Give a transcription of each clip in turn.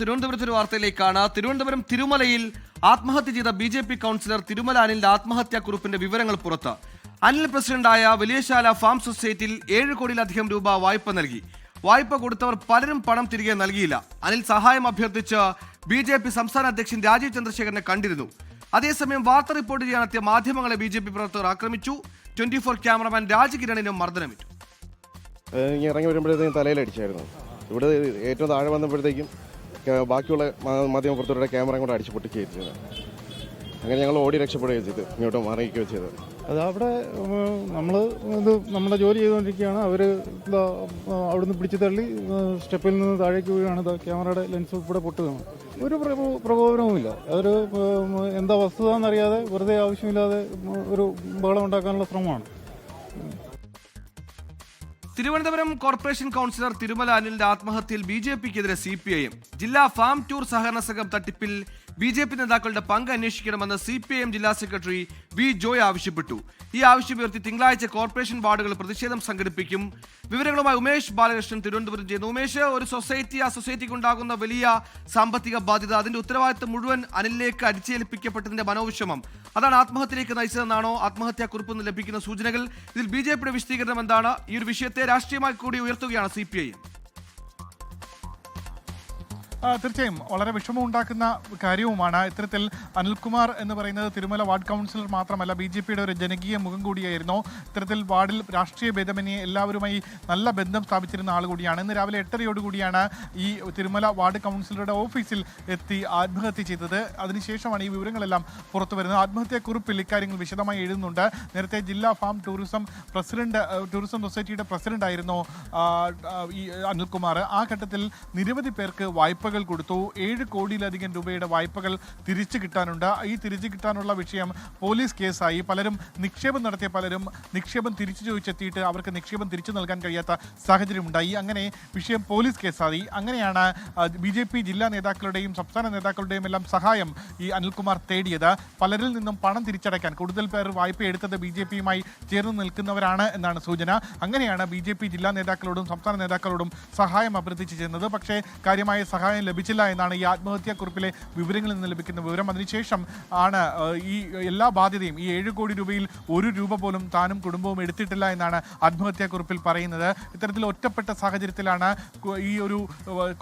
തിരുവനന്തപുരത്ത് ഒരു വാർത്തയിലേക്കാണ്. തിരുവനന്തപുരം തിരുമലയിൽ ആത്മഹത്യ ചെയ്ത B J P councillor Thirumala അനിലിന്റെ ആത്മഹത്യാ കുറിപ്പിന്റെ വിവരങ്ങൾ പുറത്ത്. അനിൽ പ്രസിഡന്റായ വലിയശാല ഫാം സൊസൈറ്റിയിൽ ഏഴ് കോടിയിലധികം രൂപ വായ്പ നൽകി. വായ്പ കൊടുത്തവർ പലരും പണം തിരികെ നൽകിയില്ല. അനിൽ സഹായം അഭ്യർത്ഥിച്ച് ബി ജെ പി സംസ്ഥാന അധ്യക്ഷൻ രാജീവ് ചന്ദ്രശേഖരനെ കണ്ടിരുന്നു. അതേസമയം വാർത്ത റിപ്പോർട്ട് ചെയ്യാനെത്തിയ മാധ്യമങ്ങളെ ബി ജെ പി പ്രവർത്തകർ ആക്രമിച്ചു. ട്വന്റി ഫോർ ക്യാമറമാൻ രാജകിരണിനും മർദ്ദനമേറ്റു. ഇറങ്ങി വരുമ്പോഴത്തേക്കും തലയിലടിച്ചായിരുന്നു ഇവിടെ ഏറ്റവും താഴെ വന്നപ്പോഴത്തേക്കും ബാക്കിയുള്ള മാധ്യമപ്രവർത്തകരുടെ ക്യാമറ കൂടെ അടിച്ചു പൊട്ടിക്കുകയും ചെയ്തത് അങ്ങനെ ഞങ്ങൾ ഓടി രക്ഷപ്പെടുകയും ചെയ്തു. ഇങ്ങോട്ട് മാറിയിരിക്കുകയും ചെയ്തത് അത് അവിടെ നമ്മൾ ഇത് നമ്മുടെ ജോലി ചെയ്തുകൊണ്ടിരിക്കുകയാണ്. അവർ അവിടുന്ന് പിടിച്ചു തള്ളി സ്റ്റെപ്പിൽ നിന്ന് താഴേക്ക് ഇത് ക്യാമറയുടെ ലെൻസ് ഉൾപ്പെടെ പൊട്ടുകയാണ്. ഒരു പ്രകോ- പ്രകോപനവുമില്ല. അതൊരു എന്താ വസ്തുത എന്നറിയാതെ വെറുതെ ആവശ്യമില്ലാതെ ഒരു ബഹളം ഉണ്ടാക്കാനുള്ള ശ്രമമാണ്. തിരുവനന്തപുരം കോർപ്പറേഷൻ കൗൺസിലർ തിരുമല അനിലിന്റെ ആത്മഹത്യയിൽ ബി ജെ പിക്കെതിരെ സി പി ഐ എം. ജില്ലാ ഫാം ടൂർ സഹകരണ സംഘം തട്ടിപ്പിൽ ബി ജെ പി നേതാക്കളുടെ പങ്ക് അന്വേഷിക്കണമെന്ന് സി പി ഐ എം ജില്ലാ സെക്രട്ടറി വി ജോയ് ആവശ്യപ്പെട്ടു. ഈ ആവശ്യമുയർത്തി തിങ്കളാഴ്ച കോർപ്പറേഷൻ വാർഡുകൾ പ്രതിഷേധം സംഘടിപ്പിക്കും. വിവരങ്ങളുമായി ഉമേഷ് ബാലകൃഷ്ണൻ തിരുവനന്തപുരം ചെയ്യുന്നു ഉമേഷ് ഒരു സൊസൈറ്റി ആ സൊസൈറ്റിക്ക് ഉണ്ടാകുന്ന വലിയ സാമ്പത്തിക ബാധ്യത അതിന്റെ ഉത്തരവാദിത്തം മുഴുവൻ അനിലേക്ക് അടിച്ചേൽപ്പിക്കപ്പെട്ടതിന്റെ മനോവിഷമം. അതാണ് ആത്മഹത്യയിലേക്ക് നയിച്ചതെന്നാണോ ആത്മഹത്യാ കുറിപ്പ് നിന്ന് ലഭിക്കുന്ന സൂചനകൾ? ഇതിൽ ബി ജെ പിയുടെ വിശദീകരണം എന്താണ്? ഈ ഒരു വിഷയത്തെ രാഷ്ട്രീയമായി കൂടി ഉയർത്തുകയാണ് സി പി ഐ ആ, തീർച്ചയായും വളരെ വിഷമം ഉണ്ടാക്കുന്ന കാര്യവുമാണ്. ഇത്തരത്തിൽ അനിൽകുമാർ എന്ന് പറയുന്നത് തിരുമല വാർഡ് കൗൺസിലർ മാത്രമല്ല ബി ജെ പിയുടെ ഒരു ജനകീയ മുഖം കൂടിയായിരുന്നു. ഇത്തരത്തിൽ വാർഡിൽ രാഷ്ട്രീയ ഭേദമന്യേ എല്ലാവരുമായി നല്ല ബന്ധം സ്ഥാപിച്ചിരുന്ന ആൾ കൂടിയാണ്. ഇന്ന് രാവിലെ എട്ടരയോടുകൂടിയാണ് ഈ തിരുമല വാർഡ് കൗൺസിലറുടെ ഓഫീസിൽ എത്തി ആത്മഹത്യ ചെയ്തത്. അതിനുശേഷമാണ് ഈ വിവരങ്ങളെല്ലാം പുറത്തു വരുന്നത്. ആത്മഹത്യാക്കുറിപ്പിൽ ഇക്കാര്യങ്ങൾ വിശദമായി എഴുതുന്നുണ്ട്. നേരത്തെ ജില്ലാ ഫാം ടൂറിസം പ്രസിഡന്റ് ടൂറിസം സൊസൈറ്റിയുടെ പ്രസിഡന്റ് ആയിരുന്നു ആ, ആ, ഈ അനിൽകുമാർ. ആ ഘട്ടത്തിൽ നിരവധി പേർക്ക് വായ്പകൾ കൊടുത്തു. ഏഴ് കോടിയിലധികം രൂപയുടെ വായ്പകൾ തിരിച്ചു കിട്ടാനുണ്ട്. ഈ തിരിച്ചു കിട്ടാനുള്ള വിഷയം പോലീസ് കേസായി. പലരും നിക്ഷേപം നടത്തിയ പലരും നിക്ഷേപം തിരിച്ചു ചോദിച്ചെത്തിയിട്ട് അവർക്ക് നിക്ഷേപം തിരിച്ചു നൽകാൻ കഴിയാത്ത സാഹചര്യമുണ്ടായി. അങ്ങനെ വിഷയം പോലീസ് കേസായി. അങ്ങനെയാണ് ബി ജെ പി ജില്ലാ നേതാക്കളുടെയും സംസ്ഥാന നേതാക്കളുടെയും എല്ലാം സഹായം ഈ അനിൽകുമാർ തേടിയത്. പലരിൽ നിന്നും പണം തിരിച്ചടയ്ക്കാൻ കൂടുതൽ പേർ വായ്പ എടുത്തത് ബി ജെ പിയുമായി ചേർന്ന് നിൽക്കുന്നവരാണ് എന്നാണ് സൂചന. അങ്ങനെയാണ് ബി ജെ പി ജില്ലാ നേതാക്കളോടും സംസ്ഥാന നേതാക്കളോടും സഹായം അഭ്യർത്ഥിച്ചു ചെന്നത്. പക്ഷേ കാര്യമായ സഹായം ലഭിച്ചില്ല എന്നാണ് ഈ ആത്മഹത്യാക്കുറിപ്പിലെ വിവരങ്ങളിൽ നിന്ന് ലഭിക്കുന്ന വിവരം. അതിനുശേഷം ആണ് ഈ എല്ലാ ബാധ്യതയും ഈ ഏഴ് കോടി രൂപയിൽ ഒരു രൂപ പോലും താനും കുടുംബവും എടുത്തിട്ടില്ല എന്നാണ് ആത്മഹത്യാക്കുറിപ്പിൽ പറയുന്നത്. ഇത്തരത്തിൽ ഒറ്റപ്പെട്ട സാഹചര്യത്തിലാണ് ഈ ഒരു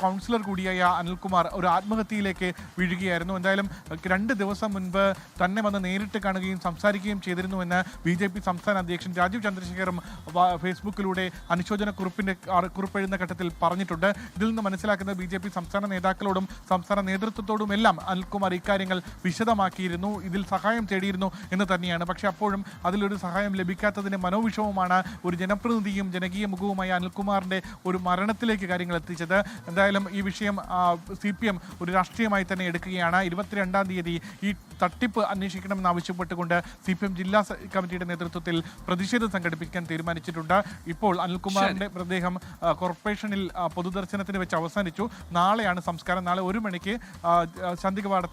കൗൺസിലർ കൂടിയായ അനിൽകുമാർ ഒരു ആത്മഹത്യയിലേക്ക് വീഴുകയായിരുന്നു. എന്തായാലും രണ്ട് ദിവസം മുൻപ് തന്നെ വന്ന് നേരിട്ട് കാണുകയും സംസാരിക്കുകയും ചെയ്തിരുന്നുവെന്ന് ബി ജെ പി സംസ്ഥാന അധ്യക്ഷൻ രാജീവ് ചന്ദ്രശേഖറും ഫേസ്ബുക്കിലൂടെ അനുശോചന കുറിപ്പിന്റെ കുറിപ്പെഴുന്ന ഘട്ടത്തിൽ പറഞ്ഞിട്ടുണ്ട്. ഇതിൽ നിന്ന് മനസ്സിലാക്കുന്നത് ബി ജെ പി സംസ്ഥാന നേതാക്കളോടും സംസ്ഥാന നേതൃത്വത്തോടും എല്ലാം അനിൽകുമാർ ഇക്കാര്യങ്ങൾ വിശദമാക്കിയിരുന്നു. ഇതിൽ സഹായം തേടിയിരുന്നു എന്ന് തന്നെയാണ്. പക്ഷേ അപ്പോഴും അതിലൊരു സഹായം ലഭിക്കാത്തതിന്റെ മനോവിഷമമാണ് ഒരു ജനപ്രതിനിധിയും ജനകീയ മുഖവുമായ അനിൽകുമാറിന്റെ ഒരു മരണത്തിലേക്ക് കാര്യങ്ങൾ എത്തിച്ചത്. എന്തായാലും ഈ വിഷയം സി പി എം ഒരു രാഷ്ട്രീയമായി തന്നെ എടുക്കുകയാണ്. ഇരുപത്തിരണ്ടാം തീയതി ഈ തട്ടിപ്പ് അന്വേഷിക്കണമെന്ന് ആവശ്യപ്പെട്ടുകൊണ്ട് സി പി എം ജില്ലാ കമ്മിറ്റിയുടെ നേതൃത്വത്തിൽ പ്രതിഷേധം സംഘടിപ്പിക്കാൻ തീരുമാനിച്ചിട്ടുണ്ട്. ഇപ്പോൾ അനിൽകുമാറിന്റെ മൃതദേഹം കോർപ്പറേഷനിൽ പൊതുദർശനത്തിന് വെച്ച് അവസാനിച്ചു. നാളെയാണ് സംസ്കാരം. നാളെ ഒരു മണിക്ക് ആ,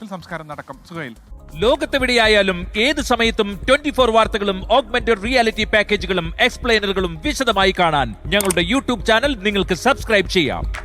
സംസ്കാരം നടക്കും. സുഹൈൽ ലോകത്തെവിടെയായാലും ഏത് സമയത്തും ട്വന്റി ഫോർ വാർത്തകളും ഓഗ്മെന്റഡ് റിയാലിറ്റി പാക്കേജുകളും എക്സ്പ്ലെയിനറുകളും വിശദമായി കാണാൻ ഞങ്ങളുടെ യൂട്യൂബ് ചാനൽ നിങ്ങൾക്ക് സബ്സ്ക്രൈബ് ചെയ്യാം.